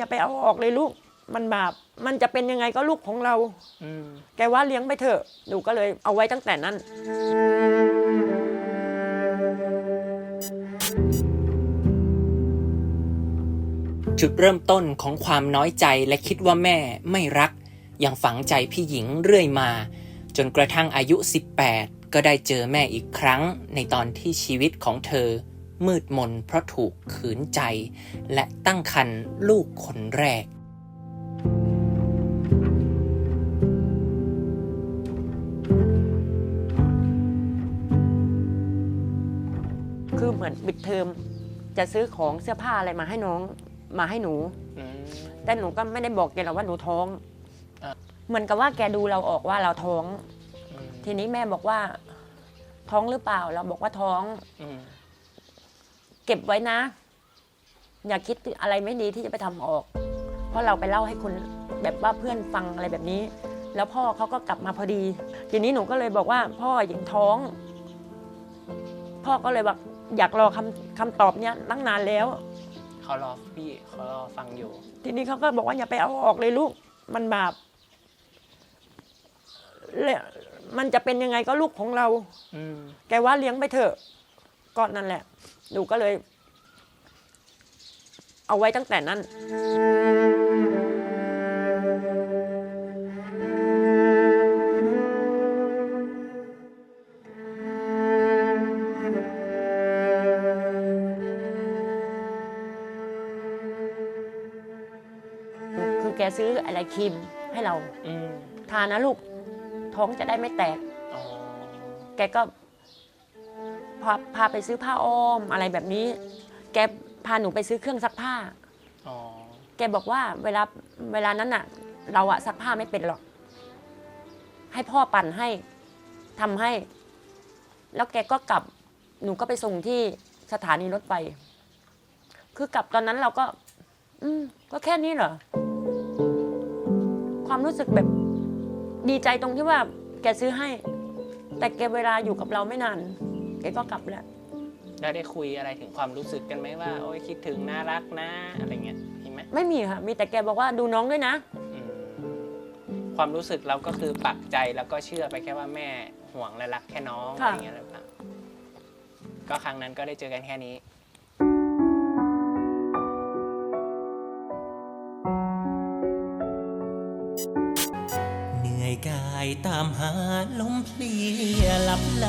อย่าไปเอาออกเลยลูก มันบาปมันจะเป็นยังไงก็ลูกของเราอืมแกว่าเลี้ยงไปเถอะหนูก็เลยเอาไว้ตั้งแต่นั้น จุดเริ่มต้นของความน้อยใจและคิดว่าแม่ไม่รัก ยังฝังใจพี่หญิงเรื่อยมา จนกระทั่งอายุ 18 ก็ได้เจอแม่อีกครั้งในตอนที่ชีวิตของเธอ มืดมนเพราะถูกขืนใจ และตั้งครรภ์ลูกคนแรก คือเหมือนปิดเทอมจะซื้อของเสื้อผ้าอะไรมาให้น้องมาให้หนูอืมแต่หนูก็ไม่ได้บอกแกหรอกว่าหนูท้องอะเหมือนกับว่าแกดูเราออกว่าเราท้องอืมทีนี้แม่บอกว่า ท้องหรือเปล่าเราบอกว่าท้องอืมเก็บไว้นะ อย่าคิดอะไรไม่ดีที่จะไปทำออก เพราะเราไปเล่าให้คนแบบว่าเพื่อนฟังอะไรแบบนี้ แล้วพ่อเขาก็กลับมาพอดี ทีนี้หนูก็เลยบอกว่าพ่อหญิงท้อง พ่อก็เลยบอกอยากรอคำคำตอบเนี้ยตั้งนานแล้วเขารอพี่เขารอฟังอยู่ ทีนี้เขาก็บอกว่าอย่าไปเอาออกเลยลูก มันบาปแล้วมันจะเป็นยังไงก็ลูกของเราอืมแกว่าเลี้ยงไปเถอะ ก็นั่นแหละ หนูก็เลย เอาไว้ตั้งแต่นั้นคือแกซื้ออะไรครีมให้เราอืมทานนะลูก ท้องจะได้ไม่แตกอ๋อแกก็ พาพาไปซื้อผ้าอ้อมอะไรแบบนี้ แกพาหนูไปซื้อเครื่องซักผ้า อ๋อ แกบอกว่าเวลาเวลานั้นน่ะ เราอะซักผ้าไม่เป็นหรอก ให้พ่อปั่นให้ทำให้ แล้วแกก็กลับหนูก็ไปส่งที่สถานีรถไฟคือกลับตอนนั้นเราก็ อืม ก็แค่นี้เหรอ ความรู้สึกแบบดีใจตรงที่ว่า แกซื้อให้ แต่แกเวลาอยู่กับเราไม่นาน แกก็กลับแล้วแล้วได้คุยอะไรถึงความรู้สึกกันไหมว่า โอ้ยคิดถึงน่ารักนะอะไรเงี้ยมีไหมไม่มีค่ะ มีแต่แกบอกว่าดูน้องด้วยนะ อืมความรู้สึกเราก็คือปักใจแล้วก็เชื่อไปแค่ว่าแม่ห่วงและรักแค่น้องอะค่ะ ไรเงี้ยหรือเปล่าก็ครั้งนั้นก็ได้เจอกันแค่นี้ เหนื่อยกายตามหาลมเพลียหลับไหล